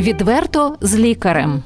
Відверто з лікарем.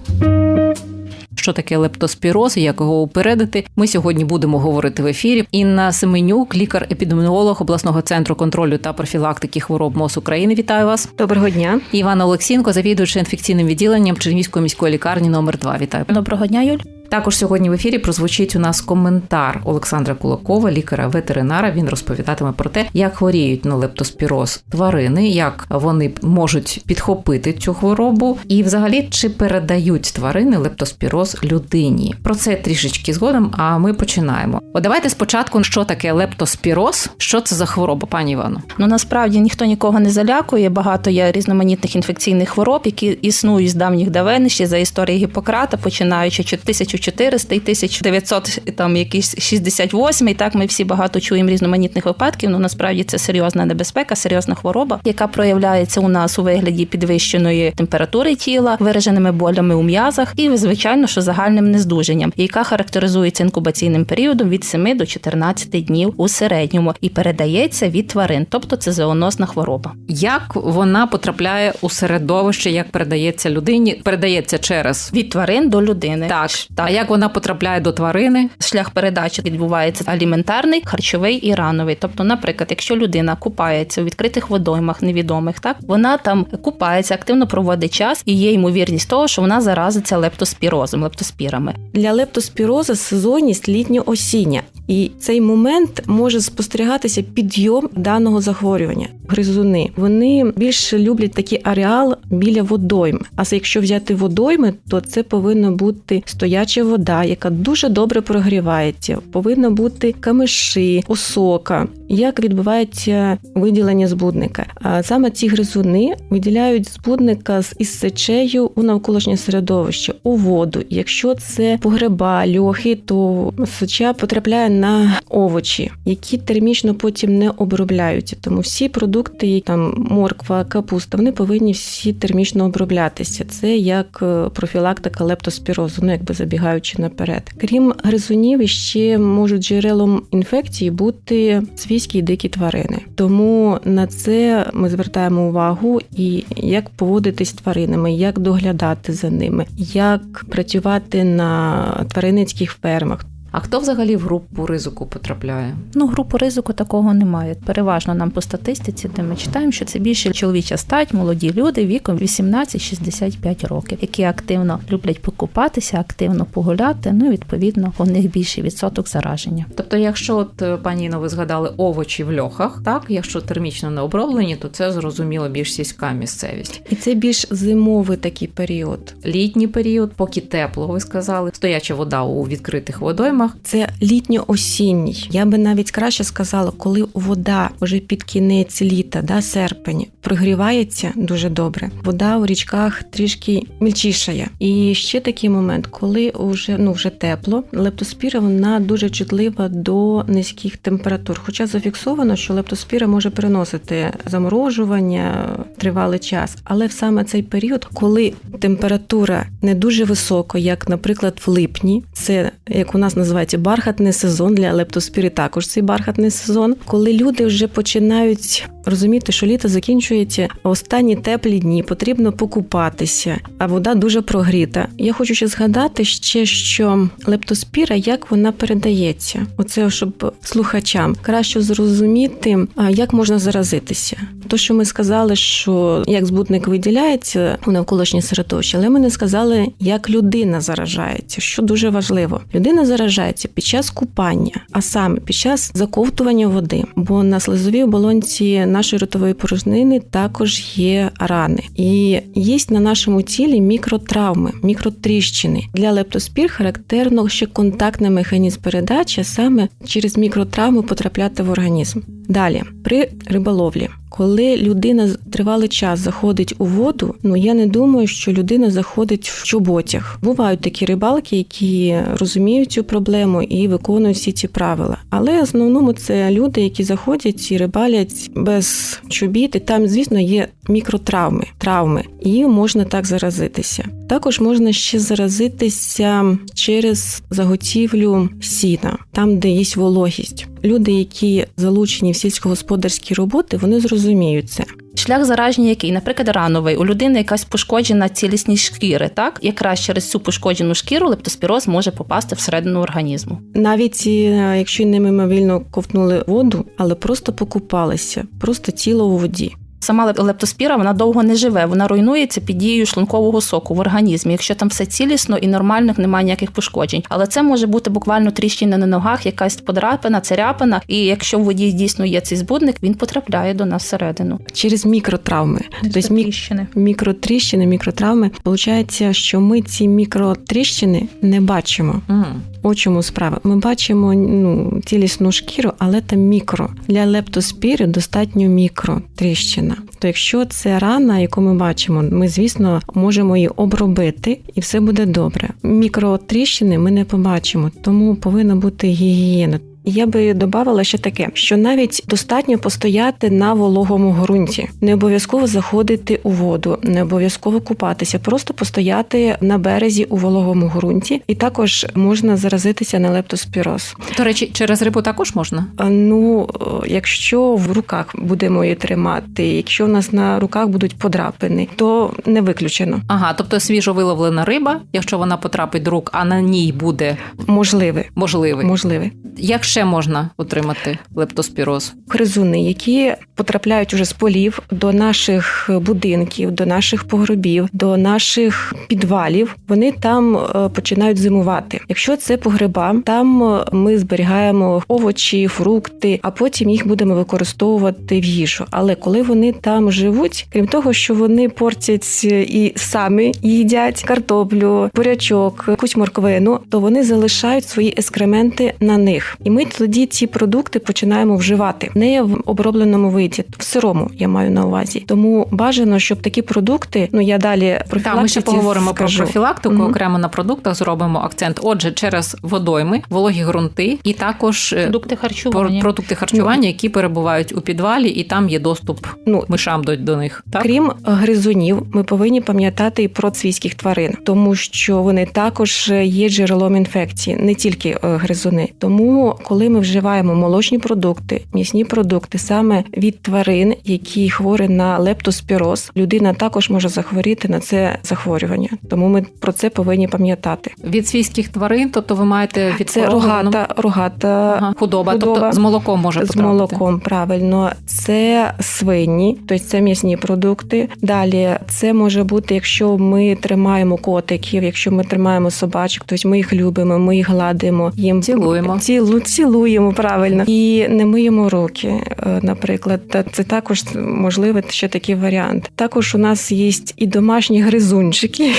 Що таке лептоспіроз і як його упередити? Ми сьогодні будемо говорити в ефірі. Інна Семенюк, лікар-епідеміолог обласного центру контролю та профілактики хвороб МОЗ України. Вітаю вас. Доброго дня. Іван Олексінко, завідуючи інфекційним відділенням Чернівської міської лікарні номер 2 Вітаю. Доброго дня, Юль. Також сьогодні в ефірі прозвучить у нас коментар Олександра Кулакова, лікаря-ветеринара. Він розповідатиме про те, як хворіють на лептоспіроз тварини, як вони можуть підхопити цю хворобу, і взагалі чи передають тварини лептоспіроз людині. Про це трішечки згодом. А ми починаємо. О, давайте спочатку, що таке лептоспіроз, що це за хвороба, пані Івано? Ну насправді ніхто нікого не залякує. Багато є різноманітних інфекційних хвороб, які існують з давніх давен ще за історії Гіппократа, починаючи 1400 і 1900, там якийсь 68, і так ми всі багато чуємо різноманітних випадків. Ну насправді це серйозна небезпека, серйозна хвороба, яка проявляється у нас у вигляді підвищеної температури тіла, вираженими болями у м'язах, і звичайно, що загальним нездужанням, яка характеризується інкубаційним періодом від 7 до 14 днів у середньому і передається від тварин, тобто це зооносна хвороба. Як вона потрапляє у середовище, як передається людині? Передається через Від тварин до людини. так, а як вона потрапляє до тварини? шлях передачі відбувається аліментарний, харчовий і рановий. Тобто, наприклад, якщо людина купається у відкритих водоймах невідомих, так вона там купається, активно проводить час, і є ймовірність того, що вона заразиться лептоспірозом, лептоспірами. Для лептоспіроза сезонність літньо-осіння, і цей момент може спостерігатися підйом даного захворювання. Гризуни вони більше люблять такий ареал біля водойм. А якщо взяти водойми, то це повинна бути стояча вода, яка дуже добре прогрівається. Повинна бути камиші, осока. Як відбувається виділення збудника? А саме ці гризуни виділяють збудника з із сечею у навколишнє середовище, у воду. Якщо це погреба, льохи, то сеча потрапляє на овочі, які термічно потім не обробляються. Тому всі продукти, які там морква, капуста, вони повинні всі термічно оброблятися. Це як е, профілактика лептоспірозу, ну якби забігаючи наперед. Крім гризунів, ще можуть джерелом інфекції бути свійські і дикі тварини. Тому на це ми звертаємо увагу і як поводитись з тваринами, як доглядати за ними, як працювати на тваринницьких фермах. А хто взагалі в групу ризику потрапляє? Ну, групу ризику такого немає. Переважно нам по статистиці, де ми читаємо, що це більше чоловіча стать, молоді люди віком 18-65 років, які активно люблять покупатися, активно погуляти. Ну, і, відповідно, у них більший відсоток зараження. Тобто, якщо от е, пані Інно, ви згадали овочі в льохах, так якщо термічно не оброблені, то це зрозуміло більш сільська місцевість. І це більш зимовий такий період. Літній період, поки тепло, ви сказали, стояча вода у відкритих водоймах. Це літньо-осінній. Я би навіть краще сказала, коли вода вже під кінець літа, да, серпень, прогрівається дуже добре. Вода у річках трішки мільчішає. І ще такий момент, коли вже ну вже тепло, лептоспіра вона дуже чутлива до низьких температур. Хоча зафіксовано, що лептоспіра може переносити заморожування тривалий час, але саме цей період, коли температура не дуже висока, як, наприклад, в липні, це як у нас називається бархатний сезон для лептоспіри, також цей бархатний сезон, коли люди вже починають розуміти, що літо закінчується останні теплі дні, потрібно покупатися, а вода дуже прогріта. Я хочу ще згадати ще, що лептоспіра, як вона передається, оце щоб слухачам краще зрозуміти, як можна заразитися. То, що ми сказали, що як збутник виділяється у навколишнє середовище, але ми не сказали, як людина заражається, що дуже важливо. Людина заражається під час купання, а саме під час заковтування води, бо на слизовій оболонці нашої ротової порожнини також є рани, і є на нашому тілі мікротравми, мікротріщини. Для лептоспір характерно ще контактний механізм передачі, саме через мікротравми потрапляти в організм. Далі при риболовлі. Коли людина тривалий час заходить у воду, ну я не думаю, що людина заходить в чоботях. Бувають такі рибалки, які розуміють цю проблему і виконують всі ці правила. Але в основному це люди, які заходять і рибалять без чобіт, і там, звісно, є мікротравми, травми, і можна так заразитися. Також можна ще заразитися через заготівлю сіна, там, де є вологість. Люди, які залучені в сільськогосподарські роботи, вони зрозуміють це. Шлях зараження який, наприклад, рановий, у людини якась пошкоджена цілісність шкіри, так якраз через цю пошкоджену шкіру лептоспіроз може попасти всередину організму. Навіть е, якщо не мимовільно ковтнули воду, але просто покупалися, просто тіло у воді. Сама лептоспіра вона довго не живе, вона руйнується під дією шлункового соку в організмі, якщо там все цілісно і нормально, немає ніяких пошкоджень. Але це може бути буквально тріщина на ногах, якась подрапина, царяпина. І якщо в воді дійсно є цей збудник, він потрапляє до нас всередину. Через мікротравми. Тобто мікротріщини, мікротріщини, мікротравми. Получається, що ми ці мікротріщини не бачимо. М. О чому справа? Ми бачимо ну, цілісну шкіру, але там мікро. Для лептоспірю достатньо мікро тріщина. То якщо це рана, яку ми бачимо, ми, звісно, можемо її обробити і все буде добре. Мікротріщини ми не побачимо, тому повинна бути гігієна. Я би додавала ще таке, що навіть достатньо постояти на вологому ґрунті, не обов'язково заходити у воду, не обов'язково купатися, просто постояти на березі у вологому ґрунті, і також можна заразитися на лептоспіроз. До речі, через рибу також можна? Ну, е, якщо в руках будемо її тримати, якщо в нас на руках будуть подрапини, то не виключено. Ага, тобто свіжо виловлена риба, якщо вона потрапить до рук, а на ній буде Можливе, можливий. можливе. Як ще можна отримати лептоспіроз? Гризуни, які потрапляють уже з полів до наших будинків, до наших погребів, до наших підвалів, вони там е, починають зимувати. Якщо це погреба, там е, ми зберігаємо овочі, фрукти, а потім їх будемо використовувати в їжу. Але коли вони там живуть, крім того, що вони портять е, і самі їдять картоплю, бурячок, якусь морквину, то вони залишають свої ескременти на них, і ми тоді ці продукти починаємо вживати не в обробленому виді, в сирому я маю на увазі. Тому бажано, щоб такі продукти, ну я далі про Так, ми ще поговоримо про профілактику. Мгм. Окремо на продуктах зробимо акцент. Отже, через водойми, вологі ґрунти і також е, Продукти про- харчування. продукти харчування, які перебувають у підвалі, і там є доступ Ну мишам до, до них. Так Крім гризунів, ми повинні пам'ятати і про свійських тварин, тому що вони також є джерелом інфекції, не тільки е, гризуни. Тому, коли ми вживаємо молочні продукти, м'ясні продукти саме від тварин, які хворі на лептоспіроз, людина також може захворіти на це захворювання. Тому ми про це повинні пам'ятати. від свійських тварин, тобто ви маєте від Це ну, рогата, рогата ага, худоба, худоба. тобто з молоком може з молоком, правильно. Це свині, тобто це м'ясні продукти. Далі це може бути, якщо ми тримаємо котиків, якщо ми тримаємо собачок, тобто ми їх любимо, ми їх гладимо, їм Цілуємо. Цілу, цілуємо правильно і не миємо руки. е, Наприклад, Та це також можливий ще такий варіант. Також у нас є і домашні гризунчики.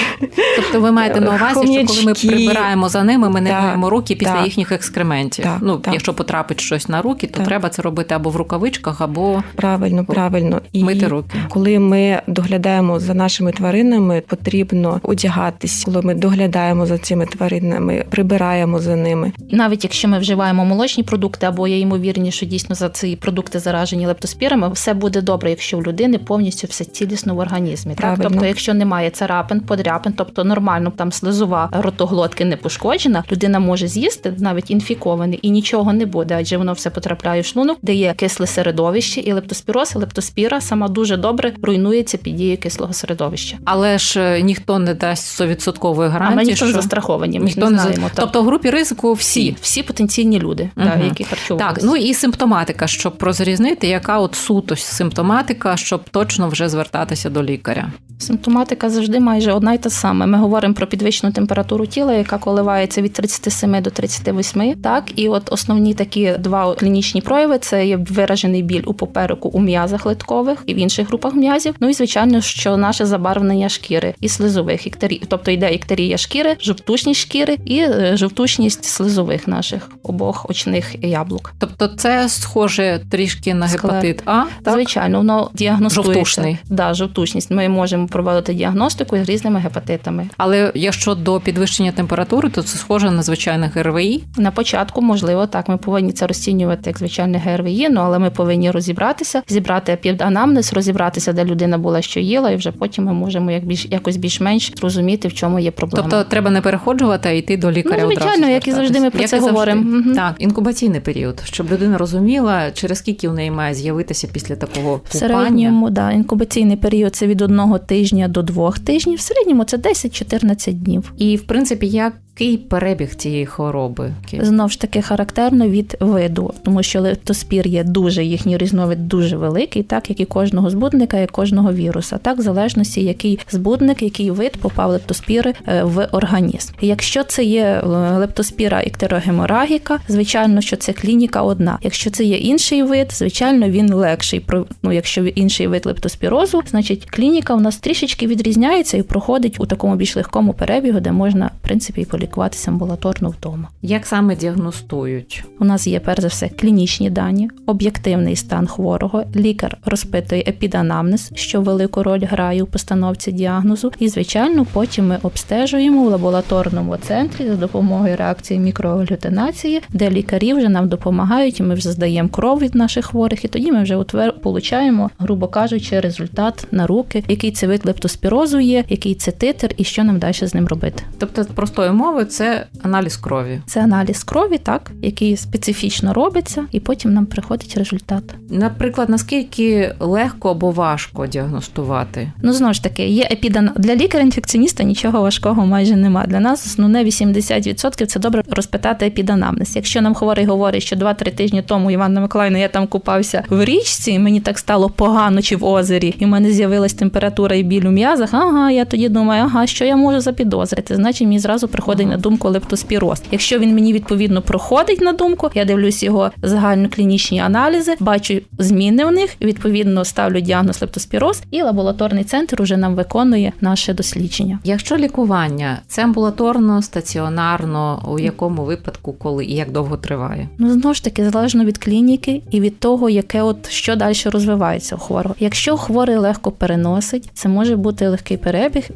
Тобто ви маєте на увазі, що коли ми прибираємо за ними, ми не Так, миємо руки після так. їхніх екскрементів. Так, ну, так. якщо потрапить щось на руки, то Так. треба це робити або в рукавичках, або Правильно, правильно. І мити руки. Коли ми доглядаємо за нашими тваринами, потрібно одягатись. Коли ми доглядаємо за цими тваринами, прибираємо за ними. Навіть якщо ми вживаємо молочні продукти, або є ймовірність, що дійсно за ці продукти заражені лептоспірами, все буде добре, якщо у людини повністю все цілісно в організмі. Так? Тобто, якщо немає царапин, подряпин, тобто нормально там слизова ротоглотки не пошкоджена, людина може з'їсти навіть інфікований і нічого не буде, адже воно все потрапляє в шлунок, де є кисле середовище, і лептоспіроз, і лептоспіра сама дуже добре руйнується під дією кислого середовища. Але ж е, ніхто не дасть 100% А ми гарантії, ніхто що застраховані, ми ніхто не знаємо. Тобто в групі ризику всі, всі потенційні люди, Мгм. да, які харчувалися. Так, ну і симптоматика, щоб розрізнити, яка от суто симптоматика, щоб точно вже звертатися до лікаря. Симптоматика завжди майже одна й та сама. Ми говоримо про підвищену температуру тіла, яка коливається від 37 до 38. Так, і от основні такі два клінічні прояви це є виражений біль у попереку у м'язах литкових і в інших групах м'язів. Ну і звичайно, що наше забарвлення шкіри і слизових іктерій, тобто йде іктерія шкіри, жовтушність шкіри і е, жовтушність слизових наших обох очних яблук. Тобто, це схоже трішки на Склер. гепатит А. Так? Звичайно, воно діагностується. Жовтушний. Да, жовтушність. Ми можемо проводити діагностику з різними гепатитами. Але якщо до підвищення температури, то це схоже на звичайне ГРВІ. На початку, можливо, так ми повинні це розцінювати як звичайне ГРВІ, ну але ми повинні розібратися, зібрати піванамнез, розібратися, де людина була, що їла, і вже потім ми можемо як більш якось більш-менш зрозуміти, в чому є проблема. Тобто треба не переходжувати, а йти до лікаря Ну, одразу. звичайно, як і завжди, ми про Як це завжди. говоримо. Так, інкубаційний період, щоб людина розуміла, через скільки у неї має з'явитися після такого В купання. середньому да, інкубаційний період це від одного тижня до двох тижнів. В середньому це 10-14 днів. І в принципі, який перебіг цієї хвороби? Знову ж таки характерно від виду, тому що лептоспір є дуже їхній різновид дуже великий, так як і кожного збудника, і кожного віруса, так в залежності, який збудник, який вид попав лептоспіри е, в організм. Якщо це є е, лептоспіра іктерогеморагіка, звичайно, що це клініка одна. Якщо це є інший вид, звичайно, він легший. Ну, якщо інший вид лептоспірозу, значить клініка у нас трішечки відрізняється і проходить у такому більш легкому перебігу, де можна в принципі і полікуватися амбулаторно вдома. Як саме діагностують? У нас є перш за все клінічні дані, об'єктивний стан хворого. Лікар розпитує епіданамнез, що велику роль грає у постановці діагнозу. І, звичайно, потім ми обстежуємо в лабораторному центрі за допомогою реакції мікроаглютинації, де лікарі вже нам допомагають, і ми вже здаємо кров від наших хворих, і тоді ми вже утвер получаємо, грубо кажучи, результат на руки, який це вид лептоспірозу є, який це титр, і що нам далі з ним робити. Тобто, простою мовою, це аналіз крові. Це аналіз крові, так який специфічно робиться, і потім нам приходить результат. Наприклад, наскільки легко або важко діагностувати? Ну знову ж таки, є епідан для лікаря-інфекціоніста нічого важкого майже нема. Для нас основне 80% це добре розпитати епіданамнез. Якщо нам хворий говорить, що 2-3 тижні тому Іванна Миколаївна, я там купався в річці, і мені так стало погано чи в озері, і в мене з'явилась температура і біль у м'язах. Ага, я тоді думаю, ага, що я можу запідозрити? Значить, мені зразу приходить на думку лептоспіроз. Якщо він мені відповідно проходить на думку, я дивлюсь його загальноклінічні аналізи, бачу зміни в них. Відповідно, ставлю діагноз лептоспіроз, і лабораторний центр уже нам виконує наше дослідження. Якщо лікування це амбулаторно, стаціонарно, у якому випадку, коли і як довго триває? Ну знову ж таки залежно від клініки і від того, яке от що далі розвивається у хворого. Якщо хворий легко переносить, це може бути легкий перебіг,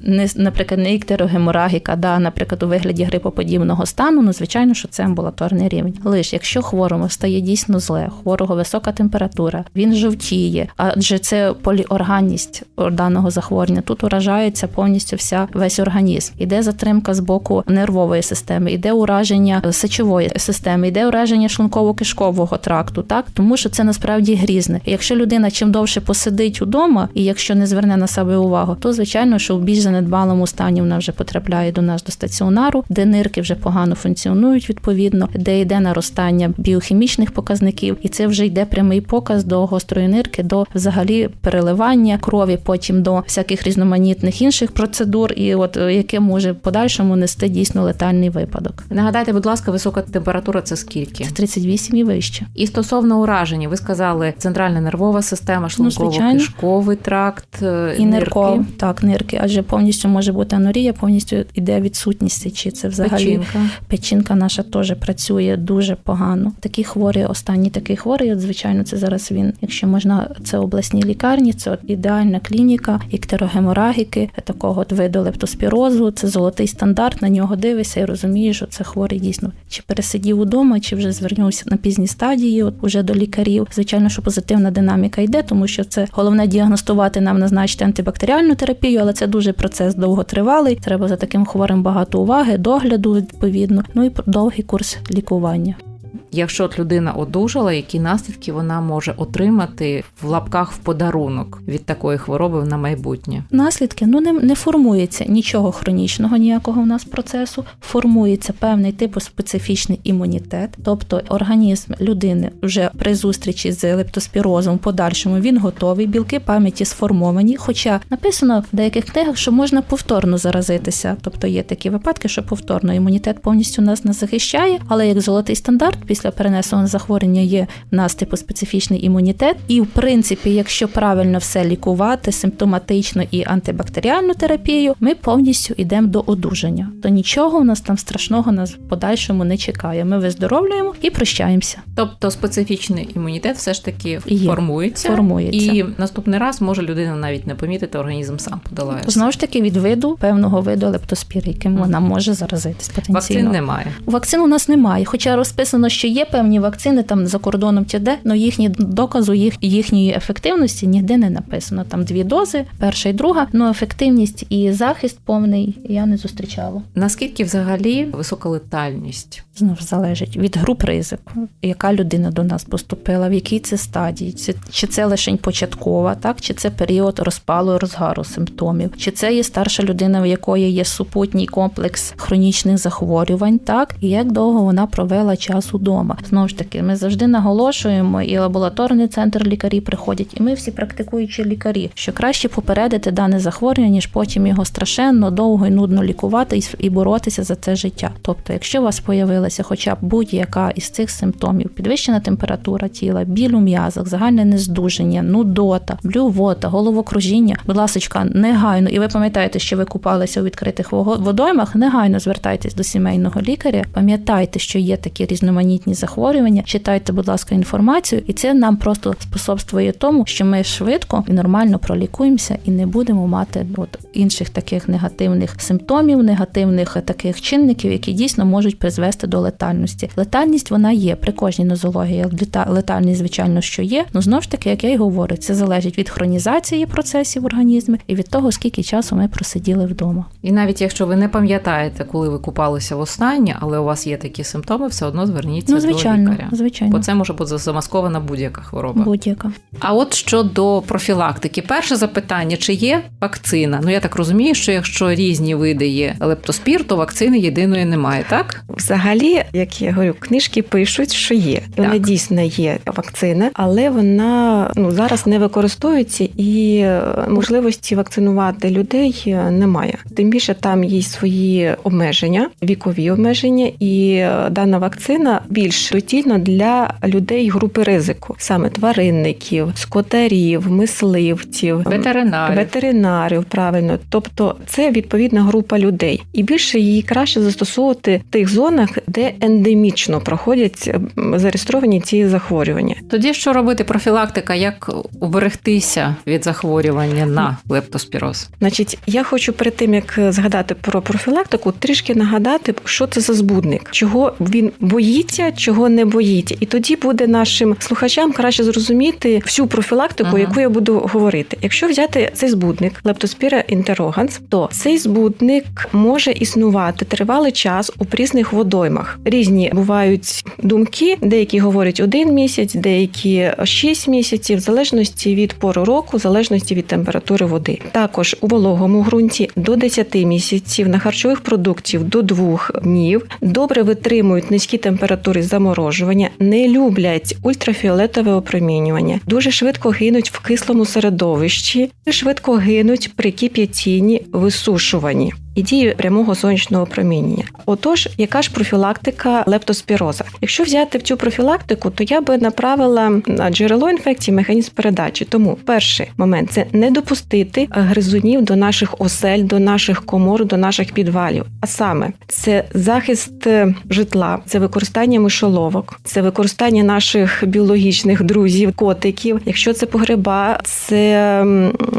не наприклад, не іктерогеморагіка, да, наприклад, у вигляді грипоподібного стану. Ну звичайно, що це амбулаторний рівень. Лише якщо хворому стає дійсно зле, хворого висока температура, він жовтіє, адже це поліорганність даного захворювання. Тут уражається повністю вся весь організм. Іде затримка з боку нервової системи, іде ураження сечової системи, іде ураження шлунково-кишкового тракту, так тому що це насправді грізне. Якщо людина чим довше посидить удома, і якщо не зверне на себе увагу, то звичайно, що в більш занедбалому стані вона вже потрапляє до нас до стаціонару, де нирки вже погано функціонують відповідно, де йде наростання біохімічних показників, і це вже йде прямий показ до гострої нирки, до взагалі переливання крові, потім до всяких різноманітних інших процедур, і от е, яке може в подальшому нести дійсно летальний випадок. Нагадайте, будь ласка, висока температура це скільки? Це 38 і вище. І стосовно ураження, ви сказали центральна нервова система, Ну, шлунково-кишковий тракт, е, І нирко, нирки, так, нирки, адже повністю може бути анорія, повністю йде відсутність сечі. Це взагалі печінка. печінка наша теж працює дуже погано. Такі хворі, останній такий хворий, от звичайно, це зараз він. Якщо можна, це обласні лікарні, це от ідеальна клініка іктерогеморагіки, такого от виду лептоспірозу. Це золотий стандарт. На нього дивишся і розумієш, що це хворий дійсно чи пересидів удома, чи вже звернувся на пізній стадії, от уже до лікарів. Звичайно, що позитивна динаміка йде, тому що це головне діагностувати нам, назначити антибактеріальну терапію, але це дуже процес довготривалий. Треба за таким хворим багато уваги, догляду відповідно. Ну і довгий курс лікування. Якщо от людина одужала, які наслідки вона може отримати в лапках в подарунок від такої хвороби на майбутнє? Наслідки ну не, не формується нічого хронічного, ніякого в нас процесу. Формується певний типу специфічний імунітет, тобто організм людини вже при зустрічі з лептоспірозом в подальшому він готовий, білки пам'яті сформовані. Хоча написано в деяких книгах, що можна повторно заразитися, тобто є такі випадки, що повторно імунітет повністю нас не захищає, але як золотий стандарт після перенесеного захворювання є в нас типу специфічний імунітет. І в принципі, якщо правильно все лікувати, симптоматично і антибактеріальну терапію, ми повністю йдемо до одужання. То нічого у нас там страшного нас в подальшому не чекає. Ми виздоровлюємо і прощаємося. Тобто специфічний імунітет все ж таки Є. формується, Формується. і наступний раз може людина навіть не помітити, організм сам подолає. Знову ж таки від виду певного виду лептоспіри, яким Мгм. вона може заразитись потенційно. Вакцин немає. Вакцин у нас немає, хоча розписано, що що є певні вакцини там за кордоном чи де, але їхні доказу їх їхньої ефективності ніде не написано. Там дві дози, перша і друга. Ну ефективність і захист повний я не зустрічала. Наскільки взагалі висока летальність? Знову ж залежить від груп ризику, яка людина до нас поступила, в якій це стадії, чи, чи це лише початкова, так чи це період розпалу розгару симптомів, чи це є старша людина, в якої є супутній комплекс хронічних захворювань, так і як довго вона провела час удома. Знову ж таки, ми завжди наголошуємо, і лабораторний центр лікарі приходять, і ми всі практикуючі лікарі, що краще попередити дане захворювання, ніж потім його страшенно довго і нудно лікувати і, боротися за це життя. Тобто, якщо у вас появилася хоча б будь-яка із цих симптомів, підвищена температура тіла, біль у м'язах, загальне нездужання, нудота, блювота, головокружіння, будь ласка, негайно, і ви пам'ятаєте, що ви купалися у відкритих водоймах, негайно звертайтесь до сімейного лікаря. Пам'ятайте, що є такі різноманітні захворювання. Читайте, будь ласка, інформацію, і це нам просто способствує тому, що ми швидко і нормально пролікуємося і не будемо мати от інших таких негативних симптомів, негативних таких чинників, які дійсно можуть призвести до летальності. Летальність вона є при кожній нозології. Лета- Летальність, звичайно, що є. Ну знову ж таки, як я й говорю, це залежить від хронізації процесів в організмі і від того, скільки часу ми просиділи вдома. І навіть якщо ви не пам'ятаєте, коли ви купалися востаннє, але у вас є такі симптоми, все одно зверніться Ну, до звичайно, лікаря. звичайно. Бо це може бути замаскована будь-яка хвороба. Будь-яка. А от щодо профілактики, перше запитання: чи є вакцина? Ну я так розумію, що якщо різні види є лептоспір, то вакцини єдиної немає, так? Взагалі, як я говорю, книжки пишуть, що є. І Вона дійсно є вакцина, але вона ну зараз не використовується і е, можливості вакцинувати людей е, немає. Тим більше там є свої обмеження, вікові обмеження, і е, дана вакцина більш доцільна для людей групи ризику, саме тваринників, скотарів, мисливців, Ветеринарів. ветеринарів, правильно. Тобто це відповідна група людей, і більше її краще застосовувати в тих зонах, де ендемічно проходять зареєстровані ці захворювання. Тоді що робити? Профілактика, як уберегтися від захворювання на лептоспіроз? Значить, я хочу перед тим як згадати про профілактику, трішки нагадати, що це за збудник, чого він боїться, чого не боїться, і тоді буде нашим слухачам краще зрозуміти всю профілактику, Ага. яку я буду говорити. Якщо взяти цей збудник лептоспіра інтероганс, то цей збудник може існувати тривалий час у різних водоймах. Різні бувають думки, деякі говорять один місяць, деякі шість місяців, в залежності від пору року, в залежності від температури води. Також у вологому ґрунті до 10 місяців на харчових продуктів до 2 днів добре витримують низькі температури заморожування, не люблять ультрафіолетове опромінювання, дуже швидко гинуть в кислому середовищі, швидко гинуть при кип'ятінні, висушуванні. І дії прямого сонячного проміння. Отож, яка ж профілактика лептоспіроза? Якщо взяти в цю профілактику, то я би направила на джерело інфекції механізм передачі. Тому перший момент це не допустити гризунів до наших осель, до наших комор, до наших підвалів. А саме це захист житла, це використання мишоловок, це використання наших біологічних друзів, котиків. Якщо це погреба, це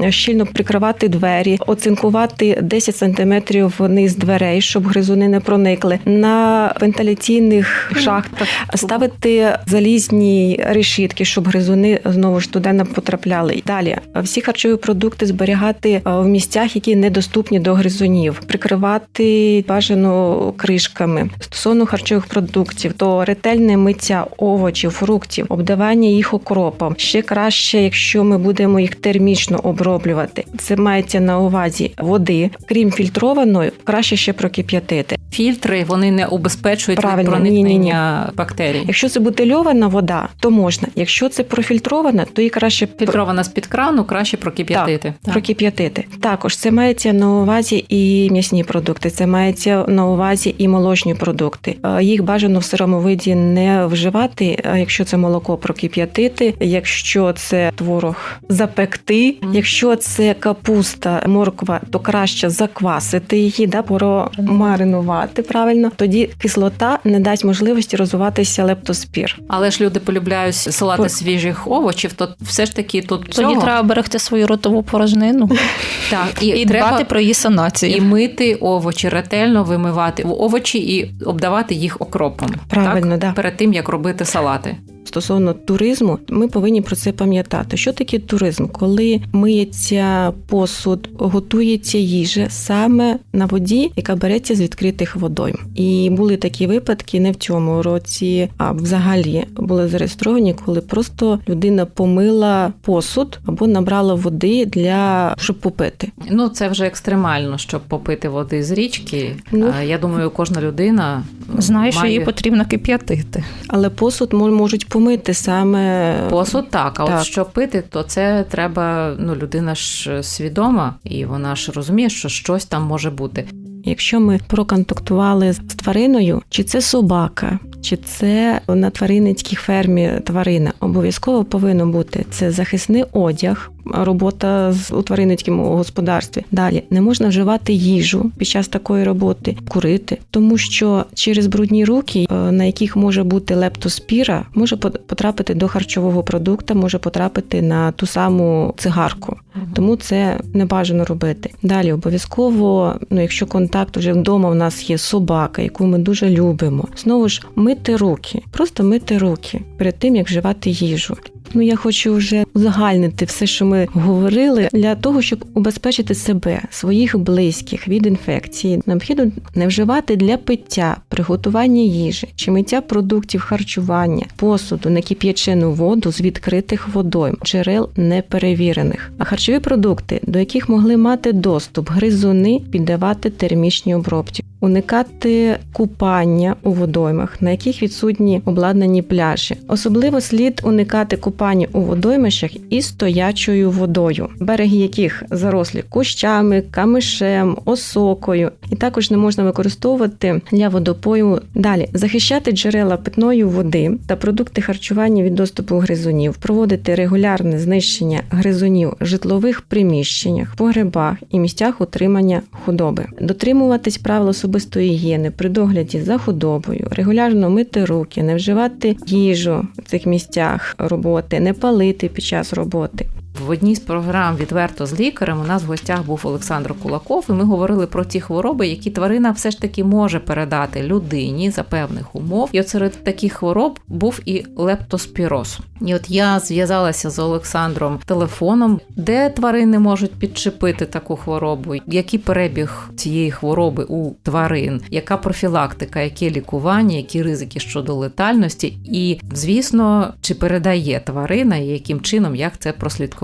щільно прикривати двері, оцинкувати 10 сантиметрів вниз дверей, щоб гризуни не проникли. На вентиляційних шахтах ставити залізні решітки, щоб гризуни знову ж туди не потрапляли. Далі всі харчові продукти зберігати е, в місцях, які недоступні до гризунів, прикривати бажано кришками. Стосовно харчових продуктів, то ретельне миття овочів, фруктів, обдавання їх окропом. Ще краще, якщо ми будемо їх термічно оброблювати. Це мається на увазі води, крім фільтрованої, краще ще прокип'ятити. Фільтри вони не убезпечують від Правильно, проникнення бактерій. Якщо це бутильована вода, то можна. Якщо це профільтрована, то її краще Фільтрована з-під крану, краще прокип'ятити. Так. прокип'ятити. Також це мається на увазі і м'ясні продукти, це мається на увазі і молочні продукти. Е, Їх бажано в сирому виді не вживати, якщо це молоко прокип'ятити, якщо це творог запекти, якщо це капуста, морква, то краще заквасити. Проморозити її, да, промаринувати правильно. Тоді кислота не дасть можливості розвиватися лептоспір. Але ж люди полюбляють салати По- свіжих овочів, то все ж таки тут Тоді цього треба берегти свою ротову порожнину так, і, і треба дбати про її санацію. і мити овочі, ретельно вимивати овочі і обдавати їх окропом. Правильно, так? да. перед тим як робити салати. Стосовно туризму, ми повинні про це пам'ятати. Що таке туризм? Коли миється посуд, готується їжа саме на воді, яка береться з відкритих водойм. І були такі випадки не в цьому році, а взагалі були зареєстровані, коли просто людина помила посуд або набрала води для щоб попити. Ну це вже екстремально, щоб попити води з річки. Ну. Я думаю, кожна людина Знаю, що її потрібно кип'ятити. Але посуд мо- можуть помити саме посуд. Так, а Так. от що пити, то це треба. Ну людина ж свідома, і вона ж розуміє, що щось там може бути. Якщо ми проконтактували з твариною, чи це собака, чи це на тваринницькій фермі тварина, обов'язково повинно бути це захисний одяг, робота з у тваринницькому господарстві. Далі не можна вживати їжу під час такої роботи, курити, тому що через брудні руки, е, на яких може бути лептоспіра, може потрапити до харчового продукту, може потрапити на ту саму цигарку. Тому це не бажано робити. Далі обов'язково, ну якщо контакт вже вдома у нас є собака, яку ми дуже любимо. Знову ж мити руки, просто мити руки перед тим як вживати їжу. Ну я хочу вже узагальнити все, що ми говорили, для того, щоб убезпечити себе, своїх близьких від інфекції. Необхідно не вживати для пиття, приготування їжі чи миття продуктів харчування, посуду, некип'ячену воду з відкритих водойм, джерел неперевірених. А харчові продукти, до яких могли мати доступ гризуни, піддавати термічній обробці. Уникати купання у водоймах, на яких відсутні обладнані пляжі. Особливо слід уникати купання у водоймищах із стоячою водою, береги яких зарослі кущами, камишем, осокою, і також не можна використовувати для водопою. Далі захищати джерела питної води та продукти харчування від доступу гризунів, проводити регулярне знищення гризунів в житлових приміщеннях, погребах і місцях утримання худоби, дотримуватись правил особистої гігієни при догляді за худобою, регулярно мити руки, не вживати їжу в цих місцях роботи, не палити під час роботи. В одній з програм відверто з лікарем у нас в гостях був Олександр Кулаков, і ми говорили про ті хвороби, які тварина все ж таки може передати людині за певних умов. І от серед таких хвороб був і лептоспіроз. І от я зв'язалася з Олександром телефоном, де тварини можуть підчепити таку хворобу, який перебіг цієї хвороби у тварин, яка профілактика, яке лікування, які ризики щодо летальності, і звісно, чи передає тварина, і яким чином як це прослідкувати.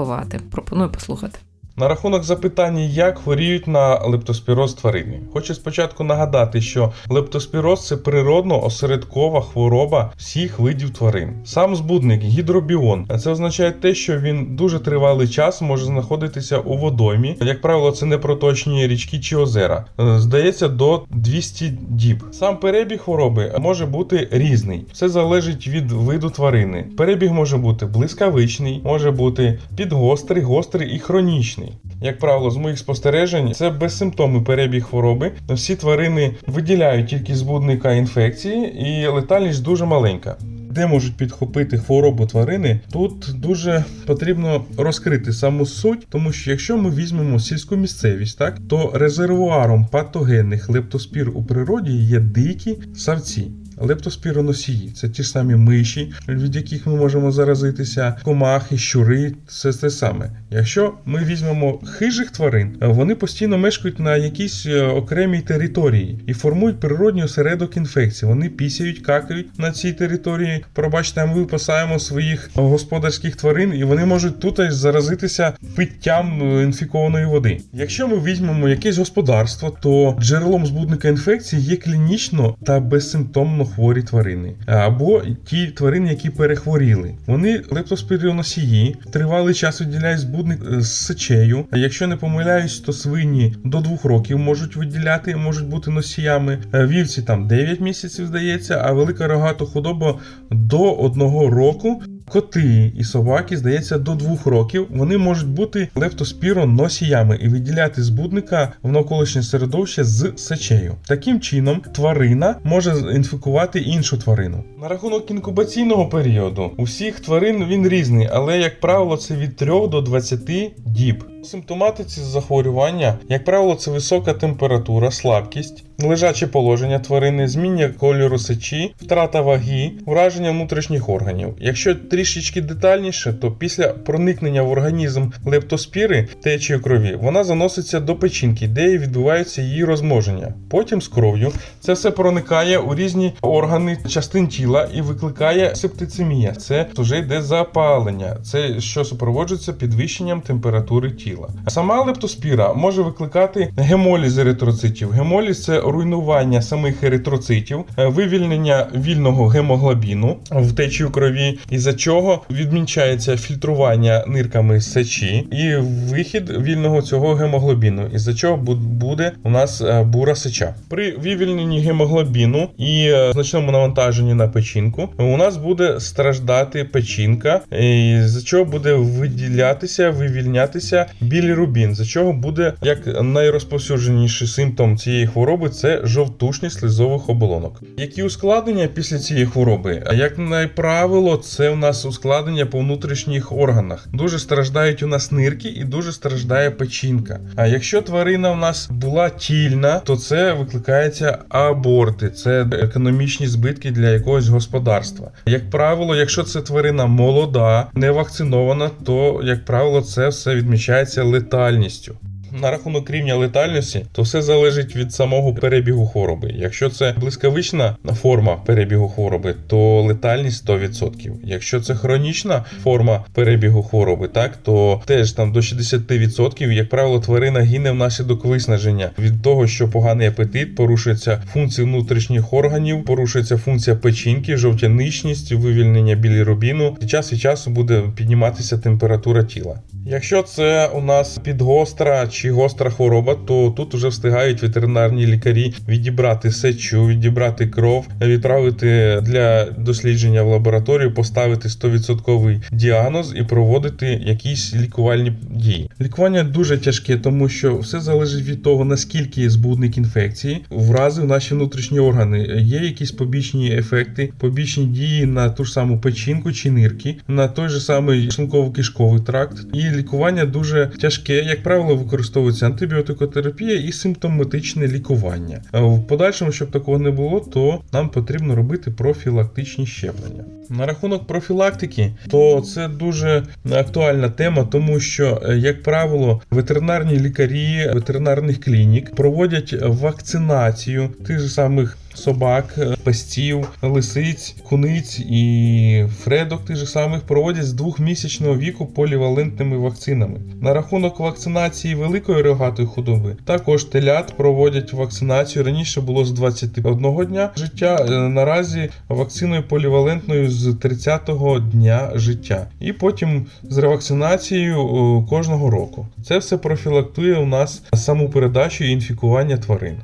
Пропоную послухати. На рахунок запитання, як хворіють на лептоспіроз тварини. Хочу спочатку нагадати, що лептоспіроз це природно осередкова хвороба всіх видів тварин. Сам збудник гідробіон. Це означає те, що він дуже тривалий час може знаходитися у водоймі. Як правило, це не проточні річки чи озера. Е, Здається, до 200 діб. Сам перебіг хвороби може бути різний. Все залежить від виду тварини. Перебіг може бути блискавичний, може бути підгострий, гострий і хронічний. Як правило, з моїх спостережень, це безсимптомний перебіг хвороби. Всі тварини виділяють тільки збудника інфекції, і летальність дуже маленька. Де можуть підхопити хворобу тварини, тут дуже потрібно розкрити саму суть, тому що якщо ми візьмемо сільську місцевість, так то резервуаром патогенних лептоспір у природі є дикі савці. Лептоспіроносії це ті ж самі миші, від яких ми можемо заразитися, комахи, щури, все те саме. Якщо ми візьмемо хижих тварин, вони постійно мешкають на якійсь е, окремій території і формують природній осередок інфекції. Вони пісяють, какають на цій території. Пробачте, ми випасаємо своїх господарських тварин, і вони можуть тут заразитися питтям е, інфікованої води. Якщо ми візьмемо якесь господарство, то джерелом збудника інфекції є клінічно та безсимптомно хворі тварини, або ті тварини, які перехворіли. Вони лептоспіріоносії, тривалий час виділяють збудник е, з сечею. Якщо не помиляюсь, то свині до двох років можуть виділяти, можуть бути носіями. Е, Вівці там 9 місяців здається, а велика рогата худоба до одного року. Коти і собаки, здається, до двох років вони можуть бути лептоспіроносіями і виділяти збудника в навколишнє середовище з сечею. Таким чином, тварина може інфікувати іншу тварину. На рахунок інкубаційного періоду у всіх тварин він різний, але як правило, це від 3 до 20 діб. Симптоматиці захворювання, як правило, це висока температура, слабкість, лежаче положення тварини, зміння кольору сечі, втрата ваги, ураження внутрішніх органів. Якщо трішечки детальніше, то після проникнення в організм лептоспіри течії крові вона заноситься до печінки, де і відбувається її розмноження. Потім з кров'ю це все проникає у різні органи частин тіла і викликає септицемія. Це вже йде запалення, це що супроводжується підвищенням температури тіла. Сама лептоспіра може викликати гемоліз еритроцитів. Гемоліз це руйнування самих еритроцитів, е, вивільнення вільного гемоглобіну в течію крові, із-за чого відмічається фільтрування нирками сечі і вихід вільного цього гемоглобіну, із-за чого буде у нас е, бура сеча. При вивільненні гемоглобіну і е, значному навантаженні на печінку у нас буде страждати печінка, і з чого буде виділятися, вивільнятися білірубін, з чого буде як найрозповсюдженіший симптом цієї хвороби це жовтушність слизових оболонок. Які ускладнення після цієї хвороби? А як правило, це у нас ускладнення по внутрішніх органах. Дуже страждають у нас нирки і дуже страждає печінка. А якщо тварина у нас була тільна, то це викликається аборти, це економічні збитки для якогось господарства. Як правило, якщо це тварина молода, не вакцинована, то як правило це все відмічається летальністю. На рахунок рівня летальності, то все залежить від самого перебігу хвороби. Якщо це блискавична форма перебігу хвороби, то летальність 100%. Якщо це хронічна форма перебігу хвороби, так то теж там до 60%, як правило, тварина гине внаслідок виснаження від того, що поганий апетит, порушується функції внутрішніх органів, порушується функція печінки, жовтяничність, вивільнення білірубіну. І час від часу буде підніматися температура тіла. Якщо це у нас підгостра чи гостра хвороба, то тут вже встигають ветеринарні лікарі відібрати сечу, відібрати кров, відправити для дослідження в лабораторію, поставити 100% діагноз і проводити якісь лікувальні дії. Лікування дуже тяжке, тому що все залежить від того, наскільки збудник інфекції, вразив наші внутрішні органи. Є якісь побічні ефекти, побічні дії на ту ж саму печінку чи нирки, на той же самий шлунково-кишковий тракт. І лікування дуже тяжке, як правило, використовується антибіотикотерапія і симптоматичне лікування. В подальшому, щоб такого не було, то нам потрібно робити профілактичні щеплення. На рахунок профілактики, то це дуже актуальна тема, тому що, е, як правило, ветеринарні лікарі ветеринарних клінік проводять вакцинацію тих же самих собак, е, пестів, лисиць, куниць і фредок тих же самих проводять з двохмісячного віку полівалентними вакцинами. На рахунок вакцинації великої рогатої худоби також телят проводять вакцинацію. Раніше було з 21 дня життя. е, Наразі вакциною полівалентною з 30-го дня життя, і потім з ревакцинацією е, кожного року. Це все профілактує у нас саму передачу і інфікування тварин.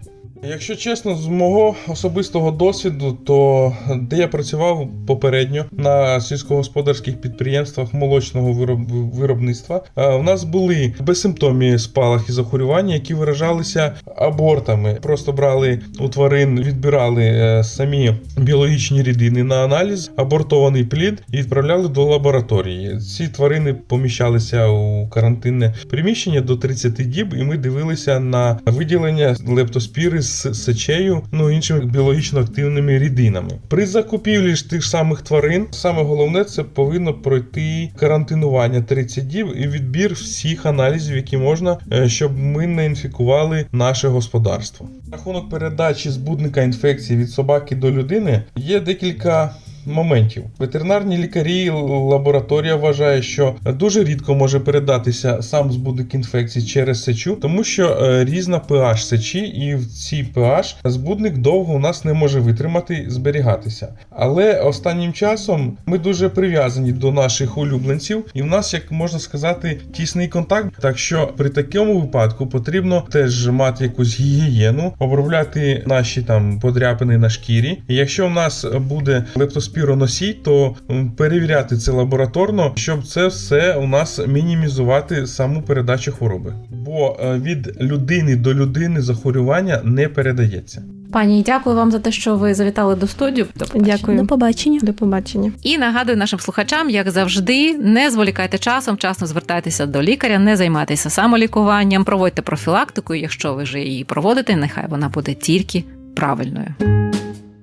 Якщо чесно, з мого особистого досвіду, то де я працював попередньо на сільськогосподарських підприємствах молочного вироб- виробництва, е, у нас були безсимптомні спалахи захворювання, які виражалися абортами. Просто брали у тварин, відбирали е, самі біологічні рідини на аналіз, абортований плід і відправляли до лабораторії. Ці тварини поміщалися у карантинне приміщення до 30 діб, і ми дивилися на виділення лептоспіри з сечею, ну іншими біологічно активними рідинами. При закупівлі ж тих самих тварин, саме головне це повинно пройти карантинування 30 днів і відбір всіх аналізів, які можна, е, щоб ми не інфікували наше господарство. Рахунок передачі збудника інфекції від собаки до людини є декілька. Моментів ветеринарні лікарі, лабораторія вважає, що дуже рідко може передатися сам збудник інфекції через сечу, тому що е, різна pH сечі, і в цій pH збудник довго у нас не може витримати зберігатися. Але останнім часом ми дуже прив'язані до наших улюбленців, і в нас, як можна сказати, тісний контакт. Так що при такому випадку потрібно теж мати якусь гігієну, обробляти наші там подряпини на шкірі. І якщо в нас буде лептоспіра лептоспіроносій, то перевіряти це лабораторно, щоб це все у нас мінімізувати саму передачу хвороби. Бо е, від людини до людини захворювання не передається. Пані, дякую вам за те, що ви завітали до студію. До побачення. Дякую. До побачення. До побачення. І нагадую нашим слухачам, як завжди, не зволікайте часом, вчасно звертайтеся до лікаря, не займайтеся самолікуванням, проводьте профілактику. Якщо ви вже її проводите, нехай вона буде тільки правильною.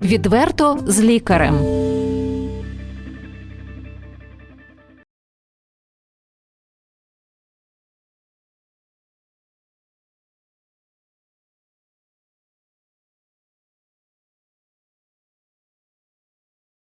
Відверто з лікарем.